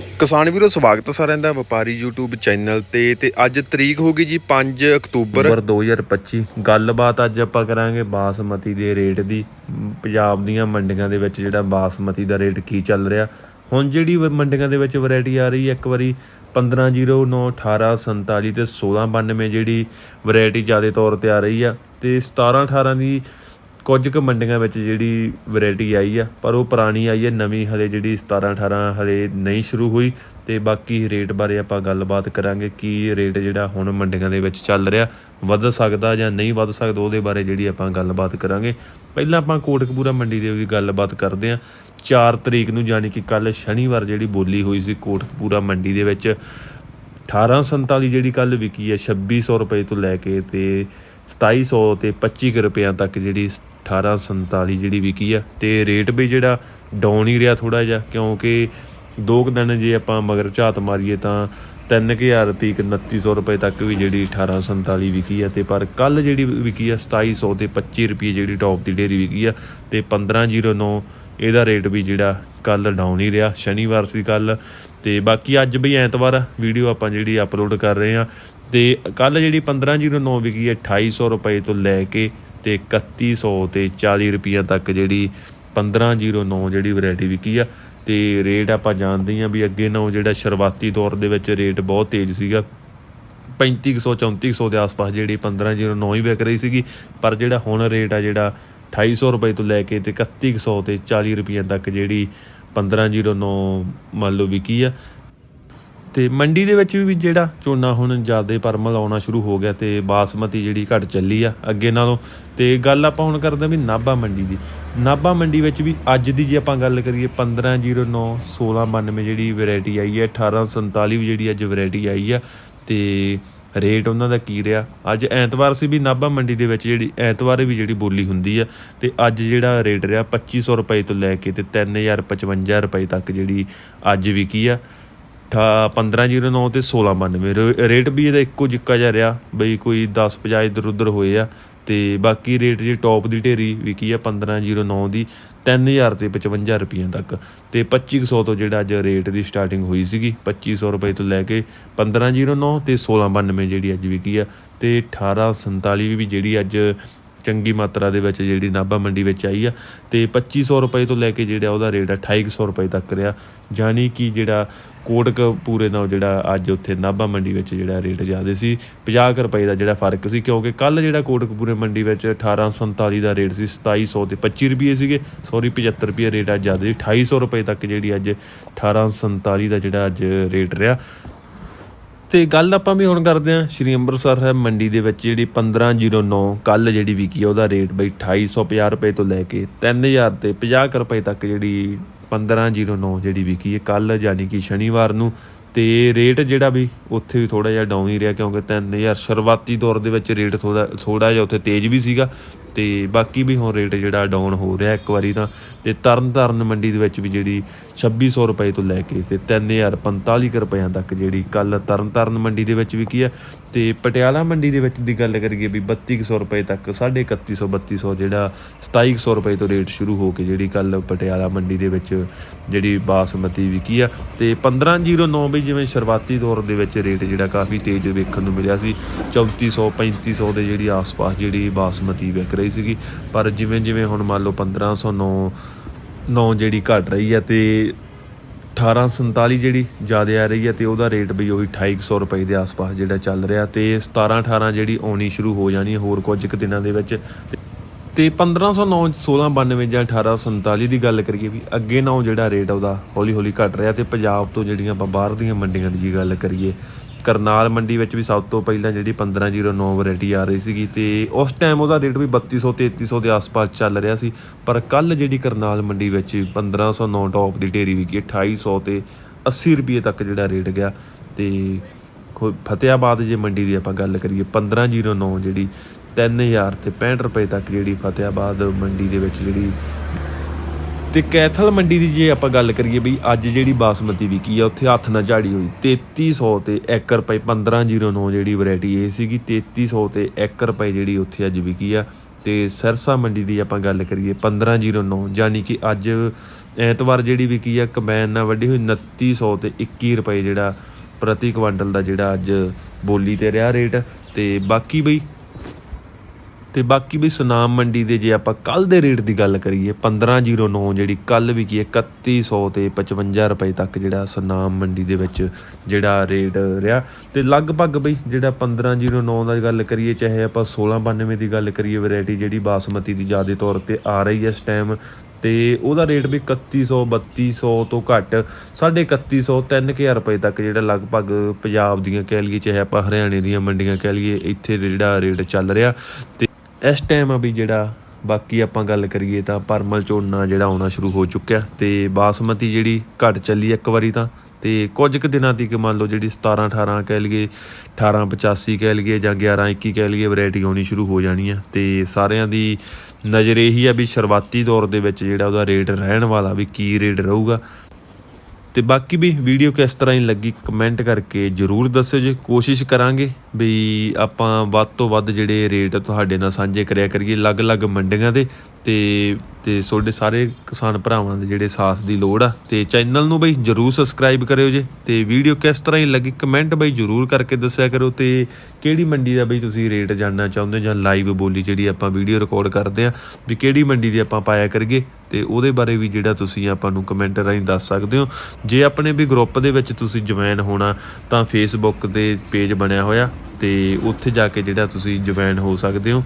ਕਿਸਾਨ ਵੀਰੋ, ਸਵਾਗਤ ਹੈ ਸਾਰਿਆਂ ਦਾ ਵਪਾਰੀ YouTube ਚੈਨਲ ਤੇ ਤੇ ਅੱਜ ਤਰੀਕ ਹੋ ਗਈ ਜੀ 5 ਅਕਤੂਬਰ। ਅਕਤੂਬਰ 2025 ਗੱਲਬਾਤ ਅੱਜ ਆਪਾਂ ਕਰਾਂਗੇ ਬਾਸਮਤੀ ਦੇ ਰੇਟ ਦੀ। ਪੰਜਾਬ ਦੀਆਂ ਮੰਡੀਆਂ ਦੇ ਵਿੱਚ ਜਿਹੜਾ ਬਾਸਮਤੀ ਦਾ ਰੇਟ ਕੀ ਚੱਲ ਰਿਹਾ। ਹੁਣ ਜਿਹੜੀ ਵ- ਮੰਡੀਆਂ ਦੇ ਵਿੱਚ ਵੈਰਾਈਟੀ ਆ ਰਹੀ ਹੈ, ਇੱਕ ਵਾਰੀ 1509 1847 ਤੇ 1692 ਜਿਹੜੀ ਵੈਰਾਈਟੀ ਜ਼ਿਆਦਾ ਤੌਰ ਤੇ ਆ ਰਹੀ ਆ। ਤੇ 17 18 ਦੀ ਕੁਝ ਕੁ ਮੰਡੀਆਂ ਵਿੱਚ ਜਿਹੜੀ ਵੈਰਾਈਟੀ ਆਈ ਆ, ਪਰ ਉਹ ਪੁਰਾਣੀ ਆਈ ਹੈ ਨਵੀਂ ਹਲੇ ਜਿਹੜੀ 17 18 ਹਲੇ ਨਹੀਂ ਸ਼ੁਰੂ ਹੋਈ ਤੇ ਬਾਕੀ ਰੇਟ ਬਾਰੇ ਆਪਾਂ ਗੱਲਬਾਤ ਕਰਾਂਗੇ ਕੀ ਰੇਟ ਜਿਹੜਾ ਹੁਣ ਮੰਡੀਆਂ ਦੇ ਵਿੱਚ ਚੱਲ ਰਿਹਾ, ਵੱਧ ਸਕਦਾ ਜਾਂ ਨਹੀਂ ਵੱਧ ਸਕਦਾ ਉਹਦੇ ਬਾਰੇ ਜਿਹੜੀ ਆਪਾਂ ਗੱਲਬਾਤ ਕਰਾਂਗੇ। ਪਹਿਲਾਂ ਆਪਾਂ ਕੋਟਕਪੂਰਾ ਮੰਡੀ ਦੇ ਵੀ ਗੱਲਬਾਤ ਕਰਦੇ ਹਾਂ। 4 ਤਰੀਕ ਨੂੰ ਯਾਨੀ ਕਿ ਕੱਲ ਸ਼ਨੀਵਾਰ ਜਿਹੜੀ ਬੋਲੀ ਹੋਈ ਸੀ ਕੋਟਕਪੂਰਾ ਮੰਡੀ ਦੇ ਵਿੱਚ 1847 ਜਿਹੜੀ ਕੱਲ ਵਿਕੀ ਹੈ 2600 ਰੁਪਏ ਤੋਂ ਲੈ ਕੇ ਤੇ 2700 ਤੇ 25 ਕੁ ਰੁਪਿਆਂ ਤੱਕ ਜਿਹੜੀ 1847 ਜਿਹੜੀ ਵਿਕੀ ਆ, ਤੇ ਰੇਟ ਵੀ ਜਿਹੜਾ ਡਾਊਨ ਹੀ ਰਿਹਾ ਥੋੜਾ ਜਿਹਾ, ਕਿਉਂਕਿ ਦੋ ਕੁ ਦਿਨ ਜੇ ਆਪਾਂ ਮਗਰ ਝਾਤ ਮਾਰੀਏ ਤਾਂ 3000 ਤੀਕ 2900 ਰੁਪਏ ਤੱਕ ਵੀ ਜਿਹੜੀ 1847 ਵਿਕੀ ਆ, ਤੇ ਪਰ ਕੱਲ ਜਿਹੜੀ ਵਿਕੀ ਆ 2700 ਤੇ 25 ਰੁਪਏ ਜਿਹੜੀ ਟੌਪ ਦੀ ਢੇਰੀ ਵਿਕੀ ਆ, ਤੇ 1509 ਇਹਦਾ ਰੇਟ ਵੀ ਜਿਹੜਾ ਕੱਲ ਡਾਊਨ ਹੀ ਰਿਹਾ, ਸ਼ਨੀਵਾਰ ਸੀ ਕੱਲ ਤੇ ਬਾਕੀ ਅੱਜ ਵੀ ਐਤਵਾਰ ਵੀਡੀਓ ਆਪਾਂ ਜਿਹੜੀ ਅਪਲੋਡ ਕਰ ਰਹੇ ਆ ਤੇ ਕੱਲ ਜਿਹੜੀ 1509 ਵਿਕੀ ਹੈ 2800 ਰੁਪਏ ਤੋਂ ਲੈ ਕੇ ਤੇ 3100 ਤੇ 40 ਰੁਪਈਆ ਤੱਕ ਜਿਹੜੀ 1509 ਜਿਹੜੀ ਵੈਰਾਈਟੀ ਵਿਕੀ ਆ। ਤੇ ਰੇਟ ਆਪਾਂ ਜਾਣਦੇ ਹਾਂ ਵੀ ਅੱਗੇ ਨਾਲੋਂ ਜਿਹੜਾ ਸ਼ੁਰੂਆਤੀ ਦੌਰ ਦੇ ਵਿੱਚ ਰੇਟ ਬਹੁਤ ਤੇਜ਼ ਸੀਗਾ। 3500 3400 ਦੇ ਆਸ-ਪਾਸ ਜਿਹੜੀ 1509 ਹੀ ਵਿਕ ਰਹੀ ਸੀਗੀ। ਪਰ ਜਿਹੜਾ ਹੁਣ ਰੇਟ ਆ ਜਿਹੜਾ 2800 ਰੁਪਏ ਤੋਂ ਲੈ ਕੇ ਤੇ 3100 ਤੇ 40 ਰੁਪਈਆ ਤੱਕ ਜਿਹੜੀ 1509 ਮੰਨ ਲਓ ਵਿਕੀ ਆ। ਤੇ ਮੰਡੀ ਦੇ ਵਿੱਚ ਵੀ ਜਿਹੜਾ ਝੋਨਾ ਹੁਣ ਜ਼ਿਆਦਾ ਪਰਮਲ ਆਉਣਾ ਸ਼ੁਰੂ ਹੋ ਗਿਆ ਤੇ ਬਾਸਮਤੀ ਜਿਹੜੀ ਘਟ ਚੱਲੀ ਆ ਅੱਗੇ ਨਾਲੋਂ। ਤੇ ਗੱਲ ਆਪਾਂ ਹੁਣ ਕਰਦੇ ਹਾਂ ਵੀ ਨਾਭਾ ਮੰਡੀ ਦੀ। ਨਾਭਾ ਮੰਡੀ ਵਿੱਚ ਵੀ ਅੱਜ ਦੀ ਜੇ ਆਪਾਂ ਗੱਲ ਕਰੀਏ 1509 1692 ਜਿਹੜੀ ਵੈਰਾਈਟੀ ਆਈ ਹੈ 1847 ਵੀ ਜਿਹੜੀ ਅੱਜ ਵੈਰਾਈਟੀ ਆਈ ਆ ਤੇ ਰੇਟ ਉਹਨਾਂ ਦਾ ਕੀ ਰਿਹਾ? ਅੱਜ ਐਤਵਾਰ ਸੀ ਵੀ ਨਾਭਾ ਮੰਡੀ ਦੇ ਵਿੱਚ ਜਿਹੜੀ ਐਤਵਾਰ ਵੀ ਜਿਹੜੀ ਬੋਲੀ ਹੁੰਦੀ ਆ, ਤੇ ਅੱਜ ਜਿਹੜਾ ਰੇਟ ਰਿਹਾ 2500 ਰੁਪਏ ਤੋਂ ਲੈ ਕੇ ਤੇ 3055 ਰੁਪਏ ਤੱਕ ਜਿਹੜੀ ਅੱਜ ਵਿਕੀ ਆ। 1509 ਤੇ 1692 ਰੇ- ਰੇਟ ਵੀ ਇਹਦਾ ਇੱਕੋ ਜਿੱਕਾ ਜਿਹਾ ਰਿਹਾ, ਬਈ ਕੋਈ 10 50 ਇਧਰ ਉਧਰ ਹੋਏ ਆ। ਤੇ ਬਾਕੀ ਰੇਟ ਜੇ ਟੌਪ ਦੀ ਢੇਰੀ ਵਿਕੀ ਆ 1509 ਦੀ 3000 ਤੇ 55 ਰੁਪਈਆਂ ਤੱਕ। ਤੇ 2500 ਤੋਂ ਜਿਹੜਾ ਅੱਜ ਰੇਟ ਦੀ ਸਟਾਰਟਿੰਗ ਹੋਈ ਸੀਗੀ 2500 ਰੁਪਏ ਤੋਂ ਲੈ ਕੇ 1509 ਤੇ 1692 ਜਿਹੜੀ ਅੱਜ ਵਿਕੀ ਆ। ਤੇ 1847 ਵੀ ਜਿਹੜੀ ਅੱਜ ਚੰਗੀ ਮਾਤਰਾ ਦੇ ਵਿੱਚ ਜਿਹੜੀ ਨਾਭਾ ਮੰਡੀ ਵਿੱਚ ਆਈ ਆ ਤੇ 2500 ਰੁਪਏ ਤੋਂ ਲੈ ਕੇ ਜਿਹੜਾ ਉਹਦਾ ਰੇਟ ਆ 2800 ਰੁਪਏ ਤੱਕ ਰਿਹਾ। ਜਾਨੀ ਕਿ ਜਿਹੜਾ ਕੋਟਕ ਪੂਰੇ ਨਾਲ ਜਿਹੜਾ ਅੱਜ ਉੱਥੇ ਨਾਭਾ ਮੰਡੀ ਵਿੱਚ ਜਿਹੜਾ ਰੇਟ ਜ਼ਿਆਦਾ ਸੀ 50 ਕੁ ਰੁਪਏ ਦਾ ਜਿਹੜਾ ਫ਼ਰਕ ਸੀ, ਕਿਉਂਕਿ ਕੱਲ ਜਿਹੜਾ ਕੋਟਕਪੂਰੇ ਮੰਡੀ ਵਿੱਚ 1847 ਦਾ ਰੇਟ ਸੀ 2700 ਤੇ 25 ਰੁਪਏ ਸੀਗੇ। ਸੌਰੀ 75 ਰੁਪਏ ਰੇਟ ਅੱਜ ਜ਼ਿਆਦਾ ਸੀ 2800 ਰੁਪਏ ਤੱਕ ਜਿਹੜੀ ਅੱਜ 1847 ਦਾ ਜਿਹੜਾ ਅੱਜ ਰੇਟ ਰਿਹਾ। ਤੇ ਗੱਲ ਆਪਾਂ ਵੀ ਹੁਣ ਕਰਦੇ ਹਾਂ। ਸ਼੍ਰੀ ਅੰਮ੍ਰਿਤਸਰ ਸਾਹਿਬ ਮੰਡੀ ਦੇ ਵਿੱਚ ਜਿਹੜੀ 1509 ਕੱਲ ਜਿਹੜੀ ਵਿਕੀ ਆ, ਉਹਦਾ ਰੇਟ ਬਈ 2850 ਰੁਪਏ ਤੋਂ ਲੈ ਕੇ 3000 ਤੇ 50 ਕੁ ਰੁਪਏ ਤੱਕ ਜਿਹੜੀ 1509 ਜਿਹੜੀ ਵਿਕੀ ਹੈ ਕੱਲ ਯਾਨੀ ਕਿ ਸ਼ਨੀਵਾਰ ਨੂੰ। ਤੇ ਰੇਟ ਜਿਹੜਾ ਵੀ ਉੱਥੇ ਵੀ ਥੋੜਾ ਜਿਹਾ ਡਾਊਨ ਹੀ ਰਿਹਾ ਕਿਉਂਕਿ 3000 ਸ਼ੁਰੂਆਤੀ ਦੌਰ ਦੇ ਵਿੱਚ ਰੇਟ ਥੋੜਾ ਥੋੜਾ ਜਿਹਾ ਉੱਥੇ ਤੇਜ਼ ਵੀ ਸੀਗਾ ਤੇ ਬਾਕੀ ਵੀ ਹੁਣ ਰੇਟ ਜਿਹੜਾ ਡਾਊਨ ਹੋ ਰਿਹਾ ਇੱਕ ਵਾਰੀ ਤਾਂ ਤੇ ਤਰਨ ਤਾਰਨ ਮੰਡੀ ਦੇ ਵਿੱਚ ਵੀ ਜਿਹੜੀ 2600 ਰੁਪਏ ਤੋਂ ਲੈ ਕੇ ਤੇ 3045 ਕੁ ਰੁਪਈਆਂ ਤੱਕ ਜਿਹੜੀ ਕੱਲ ਤਰਨ ਤਾਰਨ ਮੰਡੀ ਦੇ ਵਿੱਚ ਵਿਕੀ ਹੈ ਤੇ ਪਟਿਆਲਾ ਮੰਡੀ ਦੇ ਵਿੱਚ ਦੀ ਗੱਲ ਕਰੀਏ ਵੀ 3200 ਰੁਪਏ ਤੱਕ 3150 3200 ਜਿਹੜਾ 2700 ਰੁਪਏ ਤੋਂ ਰੇਟ ਸ਼ੁਰੂ ਹੋ ਕੇ ਜਿਹੜੀ ਕੱਲ ਪਟਿਆਲਾ ਮੰਡੀ ਦੇ ਵਿੱਚ ਜਿਹੜੀ ਬਾਸਮਤੀ ਵਿਕੀ ਆ ਤੇ 1509 ਵੀ ਜਿਵੇਂ ਸ਼ੁਰੂਆਤੀ ਦੌਰ ਦੇ ਵਿੱਚ ਰੇਟ ਜਿਹੜਾ ਕਾਫੀ ਤੇਜ਼ ਵੇਖਣ ਨੂੰ ਮਿਲਿਆ ਸੀ। 3400 3500 ਦੇ ਜਿਹੜੀ ਆਸ-ਪਾਸ ਜਿਹੜੀ ਬਾਸਮਤੀ ਵਿਕ ਰਹੀ ਸੀਗੀ। ਪਰ ਜਿਵੇਂ ਜਿਵੇਂ ਹੁਣ ਮੰਨ ਲਓ 1509 9 ਜਿਹੜੀ ਘਟ ਰਹੀ ਹੈ ਤੇ 1847 ਜਿਹੜੀ ਜ਼ਿਆਦਾ ਆ ਰਹੀ ਹੈ ਤੇ ਉਹਦਾ ਰੇਟ ਵੀ ਉਹੀ 2800 ਰੁਪਏ ਦੇ ਆਸ-ਪਾਸ ਜਿਹੜਾ ਚੱਲ ਰਿਹਾ ਤੇ 17 18 ਜਿਹੜੀ ਆਉਣੀ ਸ਼ੁਰੂ ਹੋ ਜਾਣੀ ਹੈ ਹੋਰ ਕੁਝ ਕੁ ਦਿਨਾਂ ਦੇ ਵਿੱਚ। ਤੇ- ਤੇ 1509 1692 ਜਾਂ 1847 ਦੀ ਗੱਲ ਕਰੀਏ ਵੀ ਅੱਗੇ ਨਾਲੋਂ ਜਿਹੜਾ ਰੇਟ ਉਹਦਾ ਹੌਲੀ ਹੌਲੀ ਘਟ ਰਿਹਾ ਤੇ ਪੰਜਾਬ ਤੋਂ ਜਿਹੜੀਆਂ ਆਪਾਂ ਬਾਹਰ ਦੀਆਂ ਮੰਡੀਆਂ ਦੀ ਜੀ ਗੱਲ ਕਰੀਏ, ਕਰਨਾਲ ਮੰਡੀ ਵਿੱਚ ਵੀ ਸਭ ਤੋਂ ਪਹਿਲਾਂ ਜਿਹੜੀ 1509 ਵੈਰਾਈਟੀ ਆ ਰਹੀ ਸੀਗੀ ਤੇ ਉਸ ਟਾਈਮ ਉਹਦਾ ਰੇਟ ਵੀ 3200 3300 ਦੇ ਆਸ-ਪਾਸ ਚੱਲ ਰਿਹਾ ਸੀ, ਪਰ ਕੱਲ ਜਿਹੜੀ ਕਰਨਾਲ ਮੰਡੀ ਵਿੱਚ 1509 ਟੌਪ ਦੀ ਢੇਰੀ ਵਿਕੀ 2800 ਤੇ 80 ਰੁਪਏ ਤੱਕ ਜਿਹੜਾ ਰੇਟ ਗਿਆ ਤੇ ਖੋ- ਫਤਿਆਬਾਦ ਜੇ ਮੰਡੀ ਦੀ ਆਪਾਂ ਗੱਲ ਕਰੀਏ 1509 ਜਿਹੜੀ 3000 ਤੇ 65 ਰੁਪਏ ਤੱਕ ਜਿਹੜੀ ਫਤਿਆਬਾਦ ਮੰਡੀ ਦੇ ਵਿੱਚ ਜਿਹੜੀ ਤੇ ਕੈਥਲ ਮੰਡੀ ਦੀ ਜੇ ਆਪਾਂ ਗੱਲ ਕਰੀਏ ਬਈ ਅੱਜ ਜਿਹੜੀ ਬਾਸਮਤੀ ਵਿਕੀ ਆ, ਉੱਥੇ ਹੱਥ ਨਾਲ ਝਾੜੀ ਹੋਈ 3300 ਤੇ 1 ਰੁਪਏ 1509 ਜਿਹੜੀ ਵੈਰਾਈਟੀ ਇਹ ਸੀਗੀ 3300 ਤੇ 1 ਰੁਪਏ ਜਿਹੜੀ ਉੱਥੇ ਅੱਜ ਵਿਕੀ ਆ। ਤੇ ਸਰਸਾ ਮੰਡੀ ਦੀ ਆਪਾਂ ਗੱਲ ਕਰੀਏ 1509 ਯਾਨੀ ਕਿ ਅੱਜ ਐਤਵਾਰ ਜਿਹੜੀ ਵਿਕੀ ਆ ਕੰਬਾਈਨ ਨਾਲ ਵੱਢੀ ਹੋਈ 2900 ਤੇ 21 ਰੁਪਏ ਜਿਹੜਾ ਪ੍ਰਤੀ ਕੁਆਂਟਲ ਦਾ ਜਿਹੜਾ ਅੱਜ ਬੋਲੀ ਤੇ ਰਿਹਾ ਰੇਟ। ਤੇ ਬਾਕੀ ਬਈ ਤੇ ਬਾਕੀ ਵੀ ਸੁਨਾਮ ਮੰਡੀ ਦੇ ਜੇ ਆਪਾਂ ਕੱਲ ਦੇ ਰੇਟ ਦੀ ਗੱਲ ਕਰੀਏ 1509 ਜਿਹੜੀ ਕੱਲ ਵੀ ਕੀ 3100 ਤੇ 55 ਰੁਪਏ ਤੱਕ ਜਿਹੜਾ ਸੁਨਾਮ ਮੰਡੀ ਦੇ ਵਿੱਚ ਜਿਹੜਾ ਰੇਟ ਰਿਹਾ। ਤੇ ਲਗਭਗ ਬਈ ਜਿਹੜਾ 1509 ਦਾ ਗੱਲ ਕਰੀਏ, ਚਾਹੇ ਆਪਾਂ 1692 ਦੀ ਗੱਲ ਕਰੀਏ, ਵੈਰਾਈਟੀ ਜਿਹੜੀ ਬਾਸਮਤੀ ਦੀ ਜ਼ਿਆਦਾ ਤੌਰ ਤੇ ਆ ਰਹੀ ਹੈ ਇਸ ਟਾਈਮ, ਤੇ ਉਹਦਾ ਰੇਟ ਵੀ 3100 3200 ਤੋਂ ਘੱਟ 3150 3000 ਰੁਪਏ ਤੱਕ ਜਿਹੜਾ ਲਗਭਗ ਪੰਜਾਬ ਦੀਆਂ ਕਹਿ ਲਈਏ, ਚਾਹੇ ਆਪਾਂ ਹਰਿਆਣੇ ਦੀਆਂ ਮੰਡੀਆਂ ਕਹਿ ਲਈਏ, ਇੱਥੇ ਜਿਹੜਾ ਰੇਟ ਚੱਲ ਰਿਹਾ। ਤੇ ਇਸ ਟਾਈਮ ਆ ਵੀ ਜਿਹੜਾ ਬਾਕੀ ਆਪਾਂ ਗੱਲ ਕਰੀਏ ਤਾਂ ਪਰਮਲ ਝੋਨਾ ਜਿਹੜਾ ਆਉਣਾ ਸ਼ੁਰੂ ਹੋ ਚੁੱਕਿਆ ਤੇ ਬਾਸਮਤੀ ਜਿਹੜੀ ਘਟ ਚੱਲੀ ਇੱਕ ਵਾਰੀ ਤਾਂ, ਤੇ ਕੁਝ ਕੁ ਦਿਨਾਂ ਦੀ ਕਿ ਮੰਨ ਲਓ ਜਿਹੜੀ 17 18 ਕਹਿ ਲਈਏ 1885 ਕਹਿ ਲਈਏ ਜਾਂ 11 21 ਕਹਿ ਲਈਏ ਵੈਰਾਈਟੀ ਆਉਣੀ ਸ਼ੁਰੂ ਹੋ ਜਾਣੀ ਆ। ਤੇ ਸਾਰਿਆਂ ਦੀ ਨਜ਼ਰ ਇਹੀ ਆ ਵੀ ਸ਼ੁਰੂਆਤੀ ਦੌਰ ਦੇ ਵਿੱਚ ਜਿਹੜਾ ਉਹਦਾ ਰੇਟ ਰਹਿਣ ਵਾਲਾ ਵੀ ਕੀ ਰੇਟ ਰਹੂਗਾ। ਤੇ ਬਾਕੀ ਵੀ ਵੀਡੀਓ ਕਿਸ ਤਰ੍ਹਾਂ ਹੀ ਲੱਗੀ ਕਮੈਂਟ ਕਰਕੇ ਜਰੂਰ ਦੱਸਿਓ ਜੇ। ਕੋਸ਼ਿਸ਼ ਕਰਾਂਗੇ ਵੀ ਆਪਾਂ ਵੱਧ ਤੋਂ ਵੱਧ ਜਿਹੜੇ ਰੇਟ ਤੁਹਾਡੇ ਨਾਲ ਸਾਂਝੇ ਕਰਿਆ ਕਰੀਏ, ਅਲੱਗ-ਅਲੱਗ ਮੰਡੀਆਂ ਦੇ ਤੇ ਤੇ ਤੁਹਾਡੇ ਸਾਰੇ ਕਿਸਾਨ ਭਰਾਵਾਂ ਦੇ ਜਿਹੜੇ ਸਾਥ ਦੀ ਲੋੜ ਆ। ਤੇ ਚੈਨਲ ਨੂੰ ਬਈ ਜਰੂਰ ਸਬਸਕ੍ਰਾਈਬ ਕਰਿਓ ਜੇ ਤੇ ਵੀਡੀਓ ਕਿਸ ਤਰ੍ਹਾਂ ਹੀ ਲੱਗੀ ਕਮੈਂਟ ਬਈ ਜਰੂਰ ਕਰਕੇ ਦੱਸਿਆ ਕਰੋ ਤੇ ਕਿਹੜੀ ਮੰਡੀ ਦਾ ਬਈ ਤੁਸੀਂ ਰੇਟ ਜਾਣਨਾ ਚਾਹੁੰਦੇ ਹੋ ਜਾਂ ਲਾਈਵ ਬੋਲੀ ਜਿਹੜੀ ਆਪਾਂ ਵੀਡੀਓ ਰਿਕਾਰਡ ਕਰਦੇ ਆ, ਵੀ ਕਿਹੜੀ ਮੰਡੀ ਦੀ ਆਪਾਂ ਪਾਇਆ ਕਰੀਏ ਤੇ ਉਹਦੇ ਬਾਰੇ ਵੀ ਜਿਹੜਾ ਤੁਸੀਂ ਆਪਾਂ ਨੂੰ ਕਮੈਂਟ ਰਾਹੀਂ ਦੱਸ ਸਕਦੇ ਹੋ। ਜੇ ਆਪਣੇ ਵੀ ਗਰੁੱਪ ਦੇ ਵਿੱਚ ਤੁਸੀਂ ਜੁਆਇਨ ਹੋਣਾ ਤਾਂ ਫੇਸਬੁੱਕ ਤੇ ਪੇਜ ਬਣਿਆ ਹੋਇਆ ਤੇ ਉੱਥੇ ਜਾ ਕੇ ਜਿਹੜਾ ਤੁਸੀਂ ਜੁਆਇਨ ਹੋ ਸਕਦੇ ਹੋ।